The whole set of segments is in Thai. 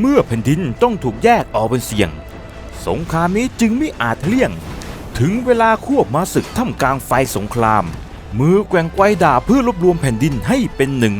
เมื่อแผ่นดินต้องถูกแยกออกเป็นเสี่ยง สงครามนี้จึงไม่อาจเลี่ยง ถึงเวลาควบมาศึกท่ามกลางไฟสงคราม มือแกว่งไกวด่าเพื่อรวบรวมแผ่นดินให้เป็นหนึ่ง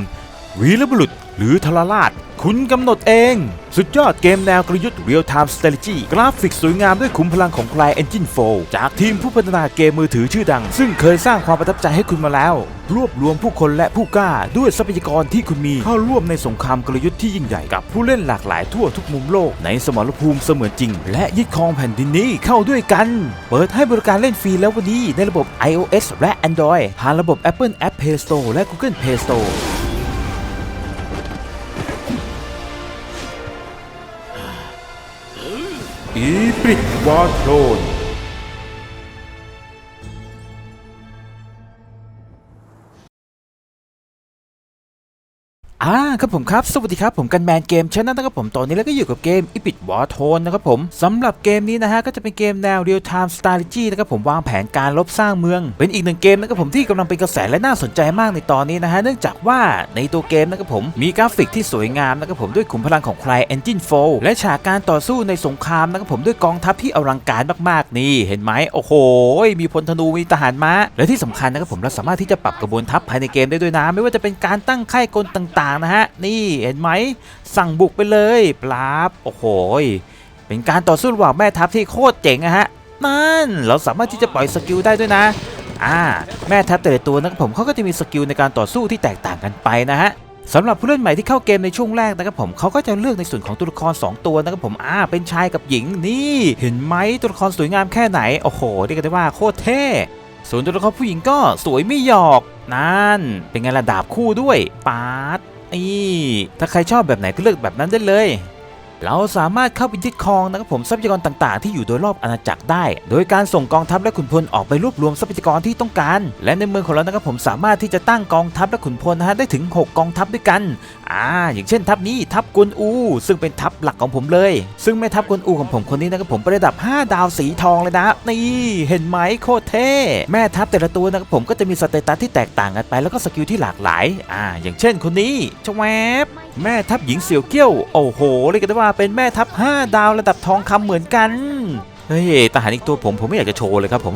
วีรบุรุษ หรือทรราช คุณกำหนดเอง สุดยอดเกมแนวกลยุทธ์ Real Time Strategy กราฟิกสวยงามด้วยขุมพลังของ Cry Engine 4 จากทีมผู้พัฒนาเกมมือถือชื่อดัง ซึ่งเคยสร้างความประทับใจให้คุณมาแล้ว รวบรวมผู้คนและผู้กล้าด้วยทรัพยากรที่คุณมีเข้าร่วมในสงครามกลยุทธ์ที่ยิ่งใหญ่กับผู้เล่นหลากหลายทั่วทุกมุมโลกในสมรภูมิเสมือนจริง และยึดครองแผ่นดินนี้เข้าด้วยกัน เปิดให้บริการเล่นฟรีแล้ววันนี้ในระบบ iOS และ Android ผ่านระบบ Apple App Play Store และ Google Play Store อีป อ่าครับผมครับ สวัสดีครับผมกันแมนเกมชนะนะครับผมตอนนี้แล้วก็อยู่กับเกมอีพิ w วอร์โทนนะครับผมสำหรับเกมนี้นะฮะก็จะเป็นเกมแนว Real Time Strategy นะครับผมวางแผนการลบสร้างเมือง เป็นอีกหนึ่งเกมนะครับผมที่กำลังเป็นกระแสและน่าสนใจมากในตอนนี้นะฮะเนื่องจากว่าในตัวเกมนะครับผมมีกราฟิกที่สวยงามนะครับผมด้วยขุมพลังของ Cry Engine 4และฉากการต่อสู้ในสงครามนะครับผมด้วยกองทัพที่อลังการมากๆนี่เห็นไหมโอ้โห มีพลธนูมีทหารม้าและที่สำคัญนะครับผมเราสามารถที่จะปรับกระบวนทัพภายในเกมได้ด้วยนะไม่ว่าจะเป็นการตั้งค่ายกลต่างๆนะฮะ นี่เห็นไหมสั่งบุกไปเลยปราบโอ้โหเป็นการต่อสู้ระหว่างแม่ทัพที่โคตรเจ๋งอะฮะนั่นเราสามารถที่จะปล่อยสกิลได้ด้วยนะอ่าแม่ทัพแต่ละตัวนะครับผมเขาก็จะมีสกิลในการต่อสู้ที่แตกต่างกันไปนะฮะสำหรับผู้เล่นใหม่ที่เข้าเกมในช่วงแรกนะครับผมเขาก็จะเลือกในส่วนของตัวละคร 2 ตัวนะครับผมอ่าเป็นชายกับหญิงนี่ เห็นไหมตัวละครสวยงามแค่ไหนโอ้โหเรียกได้ว่าโคตรเท่ส่วนตัวละครผู้หญิงก็สวยไม่หยอกนั่นเป็นไงล่ะดาบคู่ด้วยปาด อีถ้าใครชอบแบบไหนก็เลือกแบบนั้นได้เลย เราสามารถเข้าไปยึดครองนะครับผมทรัพยากรต่างๆ ที่อยู่โดยรอบอาณาจักรได้ โดยการส่งกองทัพและขุนพลออกไปรวบรวมทรัพยากรที่ต้องการ และในเมืองของเรานะครับผมสามารถที่จะตั้งกองทัพและขุนพลนะฮะได้ถึง 6 กองทัพด้วยกันอ่าอย่างเช่นทัพนี้ทัพกวนอู ซึ่งเป็นทัพหลักของผมเลย ซึ่งแม่ทัพกวนอูของผมคนนี้นะครับผมประดับ 5 ดาวสีทองเลยนะนี่เห็นไหมโคตรเท่แม่ทัพแต่ละตัวนะครับผมก็จะมีสเตตัสที่แตกต่างกันไปแล้วก็สกิลที่หลากหลายอ่าอย่างเช่นคนนี้ชแวบ แม่ทัพหญิงเสี่ยวเกี้ยว โอ้โห เรียกได้ว่าเป็นแม่ทัพ 5 ดาวระดับทองคำเหมือนกัน เฮ้ยทหารอีกตัวผมผมไม่อยากจะโชว์เลยครับผม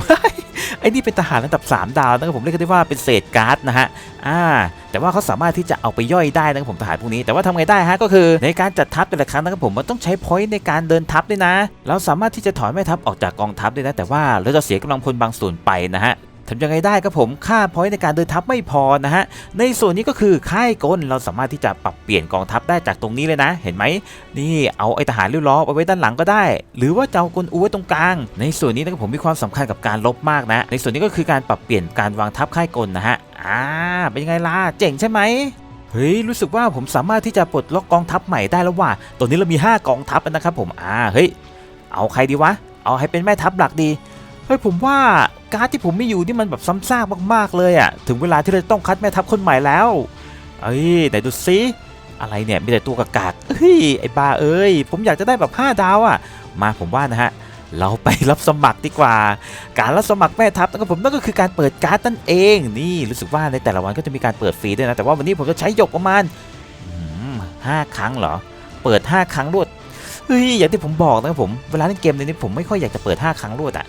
ไอ้นี่เป็นทหารระดับ 3 ดาวนะครับผมเรียกได้ว่าเป็นเศษการ์ดนะฮะ อ่า แต่ว่าเขาสามารถที่จะเอาไปย่อยได้นะครับผมทหารพวกนี้ แต่ว่าทำไงได้ฮะก็คือในการจัดทัพแต่ละครั้งนะครับผมมันต้องใช้พอยต์ในการเดินทัพด้วยนะ เราสามารถที่จะถอนแม่ทัพออกจากกองทัพได้นะ แต่ว่าเราจะเสียกำลังพลบางส่วนไปนะฮะ ทำยังไงได้ครับผมค่าพอยต์ในการเดินทัพไม่พอนะฮะในส่วนนี้ก็คือค่ายกลเราสามารถที่จะปรับเปลี่ยนกองทัพได้จากตรงนี้เลยนะ เห็นไหมนี่เอาไอทหารริ้วล้อเอาไว้ด้านหลังก็ได้ หรือว่าจะเอากลอูไว้ตรงกลาง ในส่วนนี้นะครับผมมีความสำคัญกับการลบมากนะ ในส่วนนี้ก็คือการปรับเปลี่ยนการวางทัพค่ายกลนะฮะอ่าเป็นยังไงล่ะเจ๋งใช่ไหมเฮ้ยรู้สึกว่าผมสามารถที่จะปลดล็อกกองทัพใหม่ได้แล้วว่ะตัวนี้เรามี 5 กองทัพนะครับผมอ่าเฮ้ยเอาใครดีวะ เอาให้เป็นแม่ทัพหลักดีเฮ้ยผมว่า การ์ดที่ผมมีอยู่นี่มันแบบซ้ำซากมากๆเลยอะ่ะ ถึงเวลาที่เราจะต้องคัดแม่ทัพคนใหม่แล้ว เอ้ยไหนดูซิอะไรเนี่ยมีแต่ตัวกากๆเฮ้ยไอ้บ้าเอ้ย ผมอยากจะได้แบบ 5 ดาวอะ่ะ มาผมว่านะฮะเราไปรับสมัครดีกว่า การรับสมัครแม่ทัพนะครับผมนั่นก็คือการเปิดการ์ดนั่นเอง นี่รู้สึกว่าในแต่ละวันก็จะมีการเปิดฟรีด้วยนะ แต่ว่าวันนี้ผมจะใช้หยกประมาณห้าครั้งเหรอ เปิด 5 ครั้งรวด เฮ้ย อย่างที่ผมบอกนะครับผม เวลาเล่นเกมในนี้ผมไม่ค่อยอยากจะเปิด 5 ครั้งรวดอะ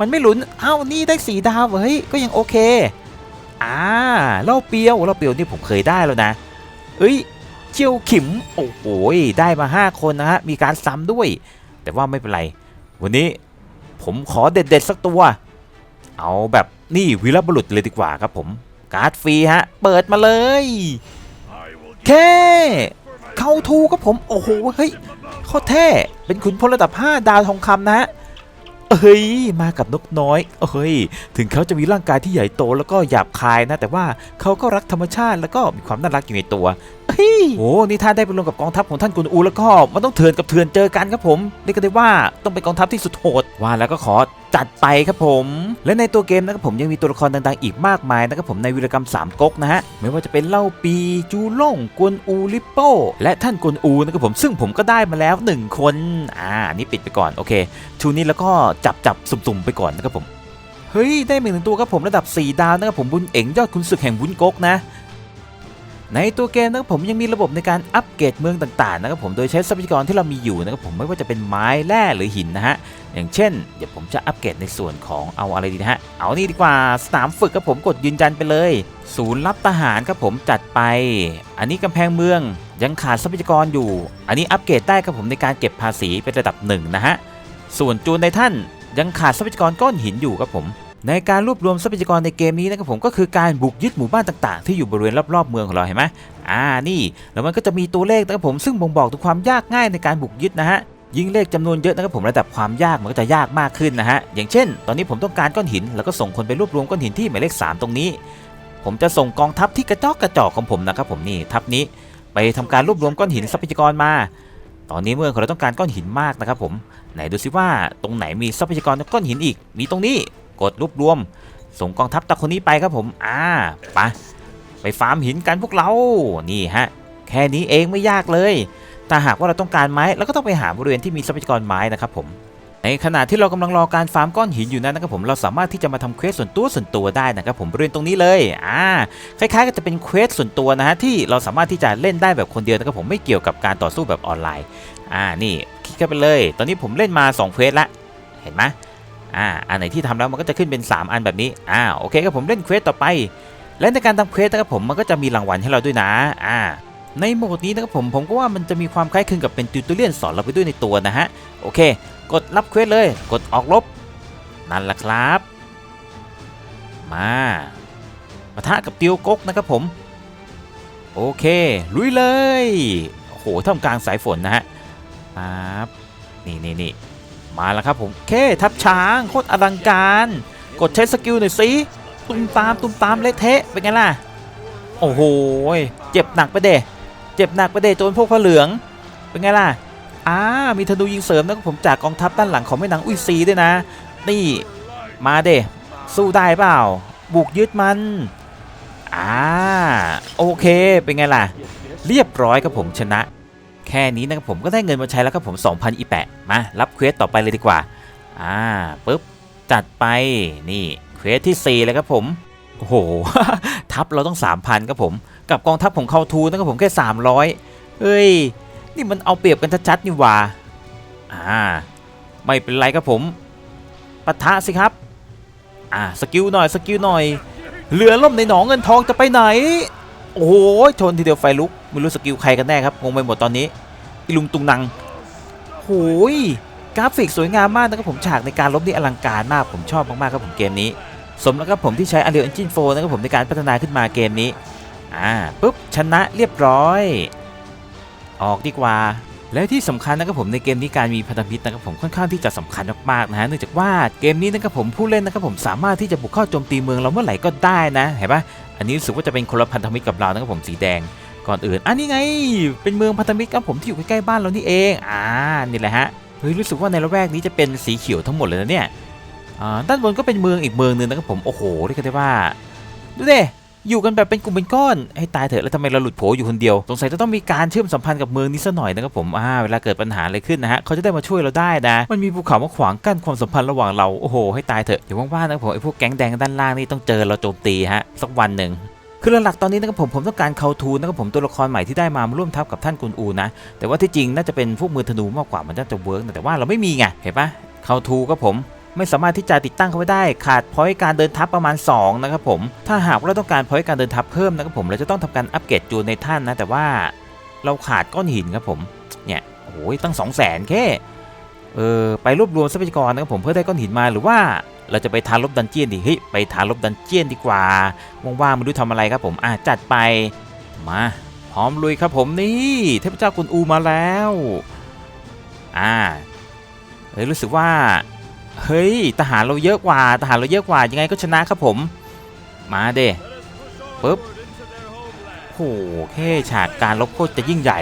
มันไม่หลุนเอ้านี่ได้สีดาวเฮ้ยก็ยังโอเคอ่าเล่าเปียวเล่าเปียวนี่ผมเคยได้แล้วนะเอ้ยเจียวขิมโอ้โหได้มา 5 คนนะฮะมีการซ้ำด้วย แต่ว่าไม่เป็นไร วันนี้ผมขอเด็ดๆสักตัว เอาแบบนี่วีรบุรุษเลยดีกว่าครับผม การ์ดฟรีฮะ เปิดมาเลยแค่เข้าทูครับผม โอ้โห เฮ้ยโคตรเท่ เป็นขุนพลระดับ 5 ดาวทองคำนะฮะ เฮ้ยมากับนกน้อยเฮ้ยถึงเขาจะมีร่างกายที่ใหญ่โตแล้วก็หยาบคายนะ แต่ว่าเขาก็รักธรรมชาติแล้วก็มีความน่ารักอยู่ในตัว ฮ้ยโอ้นี่ถ้าได้ไปรวมกับกองทัพของท่านกุนอูแล้วก็มันต้องเถื่อนกับเถื่อนเจอกันครับผมเรียกกันได้ว่าต้องเป็นกองทัพที่สุดโหดว่าแล้วก็ขอจัดไปครับผม และในตัวเกมนะครับผมยังมีตัวละครต่างๆ อีกมากมายนะครับผมในวีรกรรมสามก๊กนะฮะไม่ว่าจะเป็นเล่าปีจูล่งกวนอูลิปโป้และท่านกวนอูนะครับผมซึ่งผมก็ได้มาแล้วหนึ่งคนอ่านี่ปิดไปก่อนโอเคชูนี้แล้วก็จับจับสุ่มๆไปก่อนนะครับผมเฮ้ยได้มาหนึ่งตัวครับผมระดับ 4 ดาวนะครับผมบุญเอ๋งยอดคุณศึกแห่งวุ้นก๊กนะ ในตัวเกมนะครับผมยังมีระบบในการอัปเกรดเมืองต่างๆนะครับผมโดยใช้ทรัพยากรที่เรามีอยู่นะครับผมไม่ว่าจะเป็นไม้แร่หรือหินนะฮะอย่างเช่น เดี๋ยวผมจะอัปเกรดในส่วนของเอาอะไรดีนะฮะเอานี่ดีกว่าสนามฝึกครับผมกดยืนยันไปเลย ศูนย์รับทหารครับผมจัดไป อันนี้กำแพงเมืองยังขาดทรัพยากรอยู่ อันนี้อัปเกรดได้ครับผมในการเก็บภาษีเป็นระดับหนึ่งนะฮะส่วนจูนในท่านยังขาดทรัพยากรก้อนหินอยู่ครับผม ในการรวบรวมทรัพยากรในเกมนี้นะครับผมก็คือการบุกยึดหมู่บ้านต่างๆ ที่อยู่บริเวณรอบๆเมืองของเราเห็นไหมอ่านี่ แล้วมันก็จะมีตัวเลขนะครับผมซึ่งบ่งบอกถึงความยากง่ายในการบุกยึดนะฮะยิ่งเลขจำนวนเยอะนะครับผมระดับความยากมันก็จะยากมากขึ้นนะฮะอย่างเช่น ตอนนี้ผมต้องการก้อนหิน แล้วก็ส่งคนไปรวบรวมก้อนหินที่หมายเลข 3 ตรงนี้ ผมจะส่งกองทัพที่กระจอกกระจอกของผมนะครับผมนี่ทัพนี้ไปทำการรวบรวมก้อนหินทรัพยากรมา ตอนนี้เมืองของเราต้องการก้อนหินมากนะครับผมไหนดูซิว่าตรงไหนมีทรัพยากรก้อนหินอีก มีตรงนี้ กดรวบรวม ส่งกองทัพตะคนนี้ไปครับผม อ่าไปไปฟาร์มหินกันพวกเรา นี่ฮะ แค่นี้เองไม่ยากเลย แต่หากว่าเราต้องการไม้เราก็ต้องไปหาบริเวณที่มีทรัพยากรไม้นะครับผม ในขณะที่เรากำลังรอการฟาร์มก้อนหินอยู่นั้นนะครับผม เราสามารถที่จะมาทำเควสส่วนตัวส่วนตัวได้นะครับผมบริเวณตรงนี้เลย อ่า คล้ายๆกับจะเป็นเควสส่วนตัวนะฮะที่เราสามารถที่จะเล่นได้แบบคนเดียวนะครับผมไม่เกี่ยวกับการต่อสู้แบบออนไลน์ อ่า นี่ คลิกเข้าไปเลย ตอนนี้ผมเล่นมา2เควสละ เห็นไหม อ่าอันไหนที่ทำแล้วมันก็จะขึ้นเป็น 3 อันแบบนี้อ่าโอเคครับผมเล่นเควสต่อไป และในการทำเควสนะครับผมมันก็จะมีรางวัลให้เราด้วยนะอ่าในโหมดนี้นะครับผมผมก็ว่ามันจะมีความคล้ายคลึงกับเป็นติวตอเรียนสอนเราไปด้วยในตัวนะฮะโอเค กดรับเควสเลย กดออกลบนั่นแหละครับ มาปะทะกับติวกกนะครับผม โอเคลุยเลยโอ้โหท่ามกลางสายฝนนะฮะปั๊บนี่นี่นี่ มาแล้วครับผมเคทับช้างโคตรอลังการ กดใช้สกิลหน่อยสิตุ้มตามตุ้มตามเละเทะเป็นไงล่ะ โอ้โหเจ็บหนักไปเดเจ็บหนักไปเดโจนพวกผ้าเหลืองเป็นไงล่ะอ่ามีธนูยิงเสริมนะผมจากกองทัพด้านหลังของแม่นางอุ้ยซีด้วยนะ นี่มาเดสู้ได้เปล่า บุกยึดมันอ่าโอเคเป็นไงล่ะ เรียบร้อยครับผมชนะ แค่นี้นะครับผมก็ได้เงินมาใช้แล้วครับผม2,000อีแปะมารับเควสต่อไปเลยดีกว่าอ่าปุ๊บจัดไปนี่เควสที่4เลยครับผมโอ้โหทัพเราต้อง 3,000ครับผมกับกองทัพของเขาทูนะครับผมแค่ 300เฮ้ย นี่มันเอาเปรียบกันชัดๆนี่หว่าอ่าไม่เป็นไรครับผมปะทะสิครับอ่าสกิลหน่อยสกิลหน่อยเรือล่มในหนองเงินทองจะไปไหน โอ้โหชนทีเดียวไฟลุก ไม่รู้สกิลใครกันแน่ครับงงไปหมดตอนนี้อีลุงตุงนังโหยกราฟิกสวยงามมากนะครับผมฉากในการลบนี่อลังการมากผมชอบมากๆครับผมเกมนี้ สมแล้วครับผมที่ใช้ Unreal Engine 4นะครับผมในการพัฒนาขึ้นมาเกมนี้อ่าปุ๊บชนะเรียบร้อย ออกดีกว่า และที่สำคัญนะครับผมในเกมนี้การมีพันธมิตรนะครับผมค่อนข้างที่จะสำคัญมากๆนะฮะเนื่องจากว่าเกมนี้นะครับผมผู้เล่นนะครับผมสามารถที่จะบุกเข้าโจมตีเมืองเราเมื่อไหร่ก็ได้นะเห็นปะอันนี้รู้สึกว่าจะเป็นคนละพันธมิตรกับเรานะครับผมสีแดง ก่อนอื่น อันนี้ไง เป็นเมืองพันธมิตรครับผมที่อยู่ใกล้ๆบ้านเรานี่เอง อ่า นี่แหละฮะ เฮ้ย รู้สึกว่าในละแวกนี้จะเป็นสีเขียวทั้งหมดเลยนะเนี่ย อ่า ด้านบนก็เป็นเมืองอีกเมืองหนึ่งนะครับผม โอ้โห เรียกได้ว่า ดูดิอยู่กันแบบเป็นกลุ่มเป็นก้อน ให้ตายเถอะ แล้วทำไมเราหลุดโผอยู่คนเดียว สงสัยจะต้องมีการเชื่อมสัมพันธ์กับเมืองนี้ซะหน่อยนะครับผม อ่า เวลาเกิดปัญหาอะไรขึ้นนะฮะ เขาจะได้มาช่วยเราได้นะ มันมีภูเขามาขวางกั้นความสัมพันธ์ระหว่างเรา โอ้โห ให้ตายเถอะ อย่าว่างๆนะครับผม ไอ้พวกแก๊งแดงด้านล่างนี่ต้องเจอเราโจมตีฮะ สักวันหนึ่ง คือหลักๆตอนนี้นะครับผมผมต้องการเขาทูนะครับผมตัวละครใหม่ที่ได้มาร่วมทัพกับท่านกุนอูนะ แต่ว่าที่จริงน่าจะเป็นพวกมือธนูมากกว่ามันน่าจะเวิร์กแต่ว่าเราไม่มีไงเห็นปะเขาทูก็ผมไม่สามารถที่จะติดตั้งเข้าไว้ได้ขาดพอยต์การเดินทัพประมาณ 2 นะครับผม ถ้าหากว่าเราต้องการพอยต์การเดินทัพเพิ่มนะครับผมเราจะต้องทำการอัปเกรดจูนในท่านนะ แต่ว่าเราขาดก้อนหินครับผมเนี่ยโอ้ยตั้ง 2 0 0แสนแค่เออไปรวบรวมทรัพยากรนะครับผมเพื่อได้ก้อนหินมาหรือว่า เราจะไปทานลบดันเจียนดีเฮ้ยไปทานลบดันเจียนดีกว่าว่างๆไม่รู้ทำอะไรครับผมอะจัดไปมาพร้อมลุยครับผมนี่เทพเจ้ากุนอูมาแล้วอ่าเฮ้ยรู้สึกว่าเฮ้ยทหารเราเยอะกว่าทหารเราเยอะกว่ายังไงก็ชนะครับผม มาเด้ปึ๊บโหแค่ฉากการลบโคตรจะยิ่งใหญ่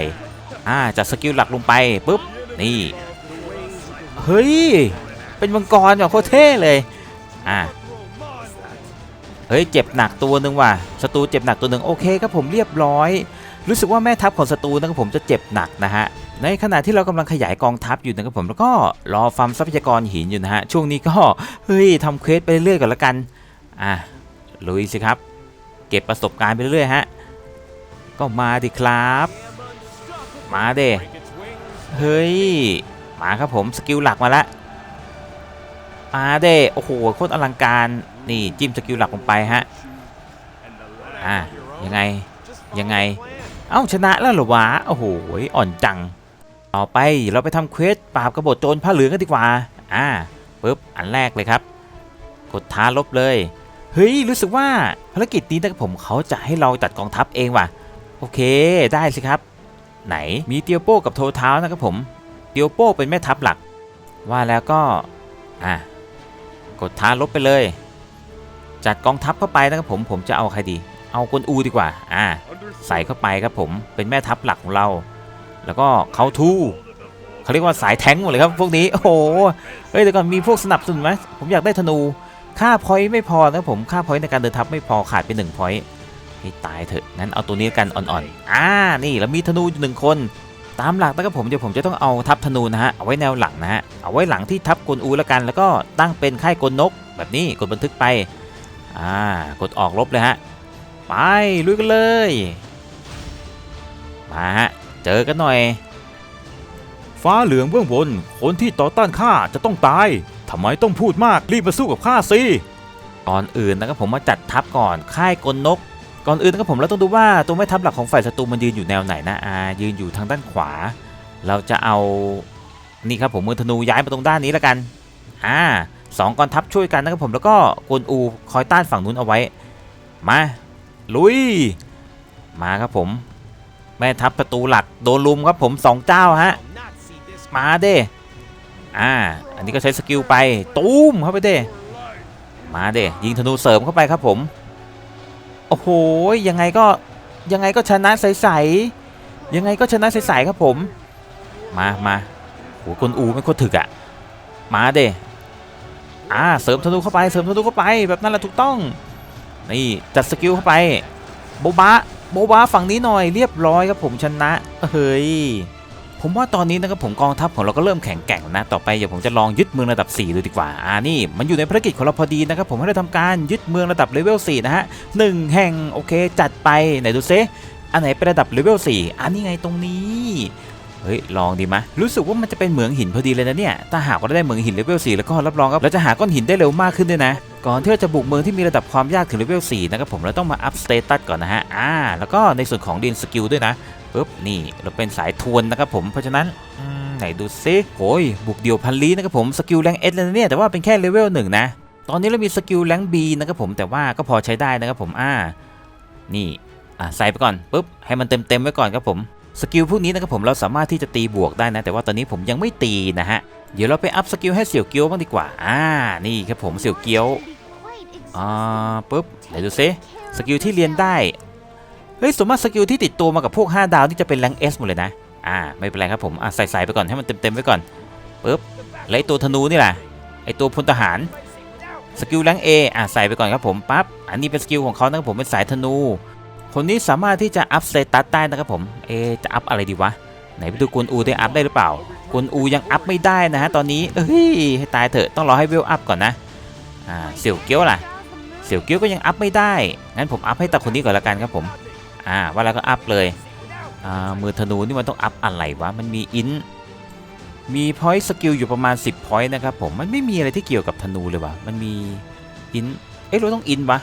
อ่าจัดสกิลหลักลงไปปึ๊บนี่เฮ้ยเป็นมังกรแบบโคตรเท่เลย อ่าเฮ้ยเจ็บหนักตัวหนึ่งว่ะศัตรูเจ็บหนักตัวหนึ่งโอเคครับผมเรียบร้อย รู้สึกว่าแม่ทัพของศัตรูนะครับผมจะเจ็บหนักนะฮะในขณะที่เรากำลังขยายกองทัพอยู่นะครับผมแล้วก็รอฟาร์มทรัพยากรหินอยู่นะฮะช่วงนี้ก็เฮ้ยทำเควสไปเรื่อยก่อนละกันอะลุยสิครับ เก็บประสบการณ์ไปเรื่อยฮะก็มาดิครับ มาเดเฮ้ยมาครับผมสกิลหลักมาละ มาเด้โอ้โหโคตรอลังการนี่จิ้มสกิลหลักลงไปฮะอะยังไงยังไง เอ้าชนะแล้วหรอวะโอ้โหอ่อนจัง ต่อไปเราไปทำเควสปราบกบฏโจรผ้าเหลืองกันดีกว่า อ่าปึ๊บอันแรกเลยครับ กดท้าลบเลย เฮ้ย รู้สึกว่าภารกิจนี้นะครับผมเขาจะให้เราจัดกองทัพเองว่ะ โอเคได้สิครับ ไหนมีเตียวโป้กับโทเท้านะครับผมเตียวโป้เป็นแม่ทัพหลัก ว่าแล้วก็ อะ กดท้าลบไปเลย จัดกองทัพเข้าไปนะครับผมผมจะเอาใครดี เอากวนอูดีกว่าอ่าใส่เข้าไปครับผมเป็นแม่ทัพหลักของเรา แล้วก็เขาทูเขาเรียกว่าสายแทงหมดเลยครับพวกนี้โอ้โหเฮ้ยแต่ก่อนมีพวกสนับสนุนไหมผมอยากได้ธนูค่าพอยต์ไม่พอนะครับผมค่าพอยต์ในการเดินทัพไม่พอขาดไปหนึ่งพอยต์ให้ตายเถอะงั้นเอาตัวนี้กันอ่อนๆอ่านี่เรามีธนูอยู่หนึ่งคน ตามหลักนะครับผมเดี๋ยวผมจะต้องเอาทัพธนูนะฮะเอาไว้แนวหลังนะฮะเอาไว้หลังที่ทัพกลอูแล้วกัน แล้วก็ตั้งเป็นค่ายกลนก แบบนี้กดบันทึกไปอ่ากดออกลบเลยฮะไปลุยกันเลยมาฮะเจอกันหน่อย ฟ้าเหลืองเบื้องบนคนที่ต่อต้านข้าจะต้องตายทำไมต้องพูดมากรีบมาสู้กับข้าสิก่อนอื่นนะครับผมมาจัดทัพก่อนค่ายกลนก ก่อนอื่นนะครับผมเราต้องดูว่าตัวแม่ทัพหลักของฝ่ายศัตรูมันยืนอยู่แนวไหนนะอ่ายืนอยู่ทางด้านขวา เราจะเอานี่ครับผมมือธนูย้ายมาตรงด้านนี้แล้วกันอ่าสองกองทัพช่วยกันนะครับผมแล้วก็กวนอูคอยต้านฝั่งนู้นเอาไว้ มาลุย มาครับผม แม่ทัพประตูหลักโดนลุมครับผมสองเจ้าฮะมาเด้อ่าอันนี้ก็ใช้สกิลไป ตูมเข้าไปเด้มาเด้ยิงธนูเสริมเข้าไปครับผม โอ้โหยังไงก็ยังไงก็ชนะใสๆยังไงก็ชนะใสๆครับผม มามาโหกลอูไม่โคตรถึกอะมาเด้อ่าเสริมธนูเข้าไปเสริมธนูเข้าไปแบบนั้นแหละถูกต้อง นี่จัดสกิลเข้าไปโบบะโบบะฝั่งนี้หน่อยเรียบร้อยครับผมชนะเฮ้ย ผมว่าตอนนี้นะครับผมกองทัพของเราก็เริ่มแข็งแกร่งนะ ต่อไปเดี๋ยวผมจะลองยึดเมืองระดับ 4 ดูดีกว่า อ่านี่ มันอยู่ในภารกิจของเราพอดีนะครับผมให้เราทำการยึดเมืองระดับเลเวล 4 นะฮะหนึ่งแห่งโอเคจัดไปไหนดูซิอันไหนเป็นระดับเลเวล 4 อันนี้ไงตรงนี้เฮ้ยลองดีมะรู้สึกว่ามันจะเป็นเหมืองหินพอดีเลยนะเนี่ยถ้าหากว่าเราได้เหมืองหินเลเวล4แล้วก็รับรองครับเราจะหาก้อนหินได้เร็วมากขึ้นด้วยนะก่อนที่เราจะบุกเมืองที่มีระดับความยากถึงเลเวล4นะครับผมเราต้องมาอัพสเตตัสก่อนนะฮะอ่าแล้วก็ในส่วนของดินสกิลด้วยนะ ปุ๊บนี่เราเป็นสายทวนนะครับผมเพราะฉะนั้นไหนดูซิโอ้ยบุกเดี่ยวพันลีนะครับผมสกิลแรงเอสเลยนะเนี่ยแต่ว่าเป็นแค่เลเวลหนึ่งนะตอนนี้เรามีสกิลแรงบีนะครับผมแต่ว่าก็พอใช้ได้นะครับผมอ่านี่อ่าใส่ไปก่อนปุ๊บให้มันเต็มเต็มไว้ก่อนครับผมสกิลพวกนี้นะครับผมเราสามารถที่จะตีบวกได้นะ แต่ว่าตอนนี้ผมยังไม่ตีนะฮะเดี๋ยวเราไปอัพสกิลให้เสี่ยวเกียวบ้างดีกว่าอ่านี่ครับผมเสี่ยวเกียวอ่าปุ๊บไหนดูซิสกิลที่เรียนได้ เฮ้ยสมมติสกิลที่ติดตัวมากับพวก 5 ดาวนี่จะเป็นแรงเอสหมดเลยนะ อ่า ไม่เป็นไรครับผมอะใส่ไปก่อนให้มันเต็มเต็มๆไว้ก่อนปึ๊บแล้วไอตัวธนูนี่แหละไอตัวพลทหารสกิลแรงเออะใส่ไปก่อนครับผมปั๊บอันนี้เป็นสกิลของเขานะครับผมเป็นสายธนู คนนี้สามารถที่จะอัพสเตตัสได้นะครับผมเอจะอัพอะไรดีวะไหนไปดูกวนอูได้อัพได้หรือเปล่ากวนอูยังอัพไม่ได้นะฮะตอนนี้เอ้ยให้ตายเถอะต้องรอให้เวลอัพก่อนนะอ่าเสี่ยวเกี้ยวล่ะเสี่ยวเกี้ยวก็ยังอัพไม่ได้งั้นผมอัพให้ตาคนนี้ก่อนละกันครับผม อ่าว่าแล้วก็อัพเลยอ่ามือธนูนี่มันต้องอัพอะไรวะ มันมีอินมีพอยต์สกิลอยู่ประมาณ 10พอยต์นะครับผมมันไม่มีอะไรที่เกี่ยวกับธนูเลยวะมันมีอินเอ๊ะเราต้องอินวะ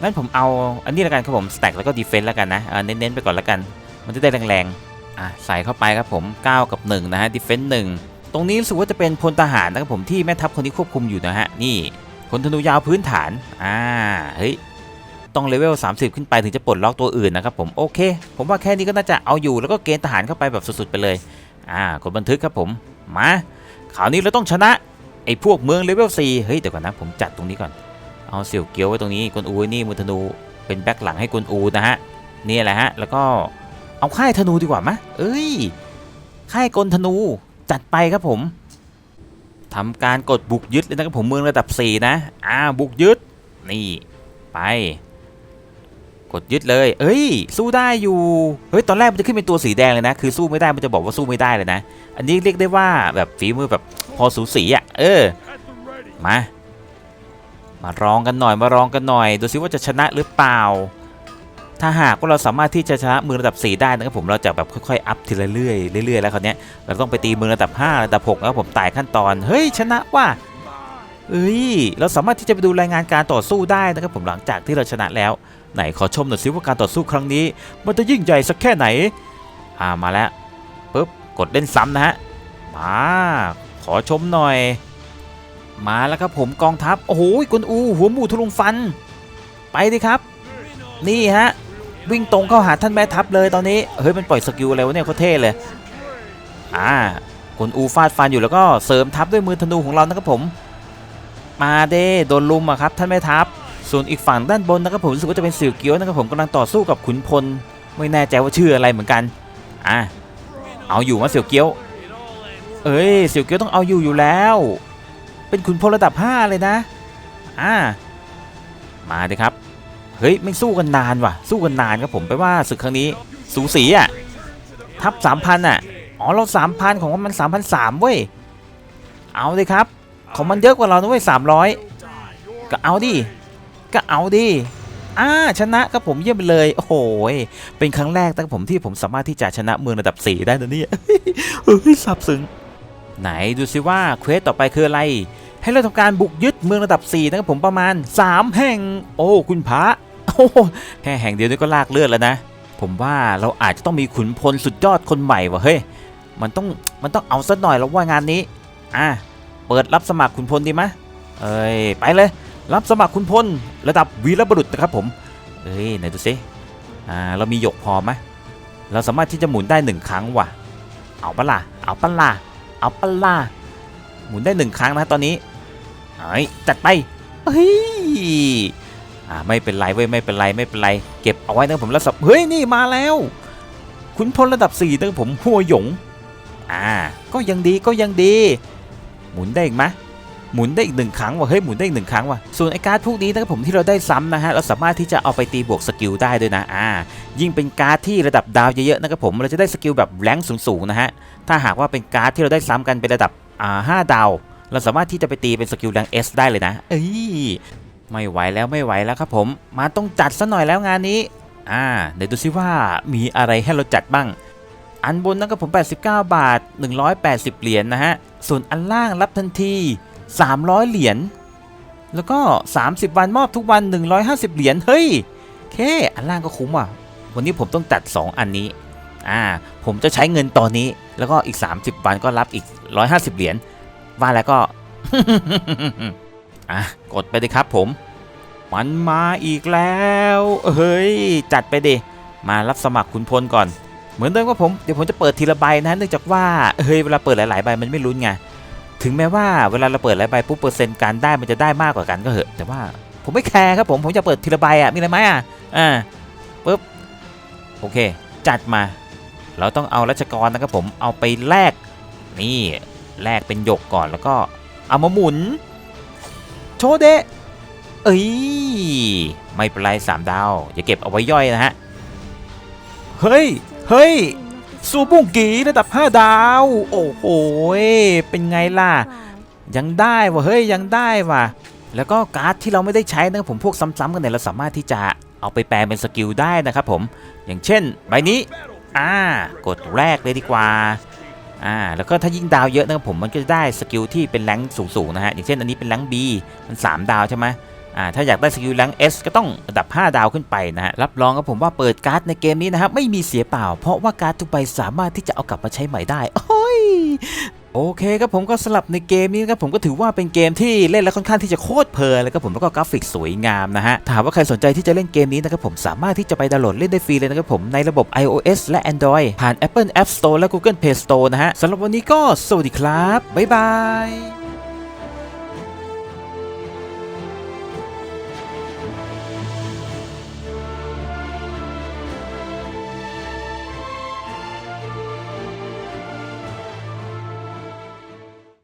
งั้นผมเอาอันนี้ละกันครับผมสแต็กแล้วก็ดีเฟนต์แล้วกันนะเน้นๆไปก่อนละกัน มันจะได้แรงๆอะใส่เข้าไปครับผม 9 กับ 1 นะฮะดีเฟนต์1ตรงนี้รู้สึกว่าจะเป็นพลทหารนะครับผมที่แม่ทัพคนนี้ควบคุมอยู่นะฮะนี่พลธนูยาวพื้นฐานอ่าเฮ้ย ต้องเลเวล 30 ขึ้นไปถึงจะปลดล็อกตัวอื่นนะครับผมโอเค ผมว่าแค่นี้ก็น่าจะเอาอยู่แล้วก็เกณฑ์ทหารเข้าไปแบบสุดๆไปเลยอ่ากดบันทึกครับผมมาคราวนี้เราต้องชนะไอ้พวกเมืองเลเวล4เฮ้ยเดี๋ยวก่อนนะผมจัดตรงนี้ก่อนเอาเสี่ยวเกียวไว้ตรงนี้กวนอูนี่มือธนูเป็นแบ็คหลังให้กวนอูนะฮะนี่แหละฮะแล้วก็เอาค่ายธนูดีกว่ามะเอ้ยค่ายกลธนูจัดไปครับผมทำการกดบุกยึดเลยนะครับผมเมืองระดับ 4 นะ อ่าบุกยึด นี่ ไป กดยึดเลย เอ้ย สู้ได้อยู่ เฮ้ย ตอนแรกมันจะขึ้นเป็นตัวสีแดงเลยนะ คือสู้ไม่ได้ มันจะบอกว่าสู้ไม่ได้เลยนะ อันนี้เรียกได้ว่าแบบฝีมือแบบพอสูสีอะ เออ มา มารองกันหน่อย มารองกันหน่อย ดูซิว่าจะชนะหรือเปล่า ถ้าหากว่าเราสามารถที่จะชนะมือระดับ 4 ได้นะครับผม เราจะแบบค่อยๆ อัพทีละเรื่อยๆเรื่อยๆแล้วคราวเนี้ยเราต้องไปตีมือระดับ 5 ระดับ6นะครับผมไต่ขั้นตอน เฮ้ย ชนะว่าเอ้ย เราสามารถที่จะไปดูรายงานการต่อสู้ได้นะครับผมหลังจากที่เราชนะแล้ว ไหนขอชมหน่อยสิว่าการต่อสู้ครั้งนี้ มันจะยิ่งใหญ่สักแค่ไหน อ่ามาแล้วปุ๊บกดเล่นซ้ำนะฮะ มา ขอชมหน่อย มาแล้วครับผมกองทัพ โอ้โหกุนอู หัวหมูทะลุงฟัน ไปดิครับ นี่ฮะ วิ่งตรงเข้าหาท่านแม่ทัพเลยตอนนี้ เฮ้ยมันปล่อยสกิลอะไรวะเนี่ยโคตรเท่เลย อ่ากุนอูฟาดฟันอยู่แล้วก็เสริมทัพด้วยมือธนูของเรานะครับผม มาเด้โดนลุมอะครับท่านแม่ทัพ ส่วนอีกฝั่งด้านบนนะครับผมรู้สึกว่าจะเป็นสิวเกียวนะครับผมกำลังต่อสู้กับขุนพล ไม่แน่ใจว่าชื่ออะไรเหมือนกันอะเอาอยู่มาเสี่ยวเกียว เอ้ยเสี่ยวเกียวต้องเอาอยู่อยู่แล้ว เป็นขุนพลระดับ 5 เลยนะอ่ามาเดิครับเฮ้ยไม่สู้กันนานว่ะ สู้กันนานครับผมไปว่าศึกครั้งนี้สูสีอะทับ3,000อะอ๋อเรา3,000ของมัน3,300เว้ยเอาดิครับ ของมันเยอะกว่าเรานะเว้ย300ก็เอาดิ ก็เอาดิอ่าชนะครับผมเยี่ยมไปเลย โอ้โหยเป็นครั้งแรกตั้งผมที่ผมสามารถที่จะชนะเมืองระดับ 4 ได้นะเนี่ยเฮ้ยสับซึ้งไหนดูซิว่าเควสต่อไปคืออะไร ให้เราทำการบุกยึดเมืองระดับ 4 นะครับผมประมาณ 3 แห่ง โอ้ คุณพระโอ้โหแค่แห่งเดียวนี่ก็ลากเลือดแล้วนะ ผมว่าเราอาจจะต้องมีขุนพลสุดยอดคนใหม่ว่ะเฮ้ยมันต้องมันต้องเอาสักหน่อยแล้วว่างานนี้ อะเปิดรับสมัครขุนพลดีไหมเอ้ยไปเลย รับสมัครขุนพลระดับวีรบุรุษนะครับผม เอ้ยไหนดูซิอ่าเรามีหยกพอไหมเราสามารถที่จะหมุนได้หนึ่งครั้งว่ะ เอาปะล่ะเอาปะล่ะเอาปะล่ะหมุนได้หนึ่งครั้งนะตอนนี้เอ้ยจัดไปเฮ้ยอ่าไม่เป็นไรเว้ยไม่เป็นไรไม่เป็นไร เก็บเอาไว้นะผมแล้วสับเฮ้ยนี่มาแล้วขุนพลระดับ4นะผมหัวหยงอ่าก็ยังดีก็ยังดี หมุนได้อีกไหม หมุนได้อีกหนึ่งครั้งว่ะเฮ้ยหมุนได้อีกหนึ่งครั้งว่ะส่วนไอ้การ์ดพวกนี้นะครับผมที่เราได้ซ้ำนะฮะเราสามารถที่จะเอาไปตีบวกสกิลได้ด้วยนะอ่ายิ่งเป็นการ์ดที่ระดับดาวเยอะๆนะครับผมเราจะได้สกิลแบบแรงสูงๆนะฮะถ้าหากว่าเป็นการ์ดที่เราได้ซ้ำกันเป็นระดับอ่าห้าดาว เราสามารถที่จะไปตีเป็นสกิลแรง S ได้เลยนะ เอ้ยไม่ไหวแล้วไม่ไหวแล้วครับผมมาต้องจัดซะหน่อยแล้วงานนี้อ่าเดี๋ยวดูซิว่ามีอะไรให้เราจัดบ้าง อันบนนะครับผม 89 บาท 180 เหรียญนะฮะ ส่วนอันล่างรับทันที 300 เหรียญ แล้วก็ 30 วันมอบทุกวัน 150 เหรียญ เฮ้ยเคอันล่างก็คุ้มว่ะ วันนี้ผมต้องจัด 2 อันนี้ อ่า ผมจะใช้เงินตอนนี้ แล้วก็อีก 30 วันก็รับอีก 150 เหรียญ ว่าแล้วก็ อะ กดไปเลยครับผม มันมาอีกแล้ว เฮ้ย จัดไปดิ มารับสมัครคุณพลก่อน เหมือนเดิมว่าผม เดี๋ยวผมจะเปิดทีละใบนะ เนื่องจากว่า เฮ้ย เวลาเปิดหลายๆใบมันไม่ลุ้นไง ถึงแม้ว่าเวลาเราเปิดหลายใบปุ๊บเปอร์เซ็นต์การได้มันจะได้มากกว่ากันก็เหอะ แต่ว่าผมไม่แคร์ครับผมผมจะเปิดทีละใบอะมีอะไรไหมอะอ่าปุ๊บโอเค จัดมา เราต้องเอารัชกรนะครับผมเอาไปแลกนี่แลกเป็นหยกก่อนแล้วก็เอามาหมุน โชเดะเอ้ยไม่เป็นไรสามดาวอย่าเก็บเอาไว้ย่อยนะฮะเฮ้ยเฮ้ย ซูบุงกีระดับ 5 ดาว โอ้โหยเป็นไงล่ะ ยังได้วะเฮ้ยยังได้วะแล้วก็การ์ดที่เราไม่ได้ใช้นะครับผมพวกซ้ำๆกันเนี่ยเราสามารถที่จะเอาไปแปลเป็นสกิลได้นะครับผม อย่างเช่นใบนี้ อ่ากดแรกเลยดีกว่า อ่า แล้วก็ถ้ายิ่งดาวเยอะนะครับผมมันก็จะได้สกิลที่เป็นแรงค์สูงๆนะฮะ อย่างเช่นอันนี้เป็นแรงค์ B มัน 3 ดาวใช่ไหม อ่าถ้าอยากได้สกิลแรง S ก็ต้องระดับ 5 ดาวขึ้นไปนะฮะรับรองครับผมว่าเปิดการ์ดในเกมนี้นะครับไม่มีเสียเปล่า เพราะว่าการ์ดทุกใบสามารถที่จะเอากลับมาใช้ใหม่ได้โอ้ยโอเคครับผมก็สลับในเกมนี้ครับผมก็ถือว่าเป็นเกมที่เล่นแล้วค่อนข้างที่จะโคตรเพลินเลยครับผมแล้วก็กราฟิกสวยงามนะฮะถาหากว่าใครสนใจที่จะเล่นเกมนี้นะครับผมสามารถที่จะไปดาวน์โหลดเล่นได้ฟรีเลยนะครับผมในระบบ iOS และ Android ผ่าน Apple App Store และ Google Play Store นะฮะสำหรับวันนี้ก็สวัสดีครับบ๊ายบาย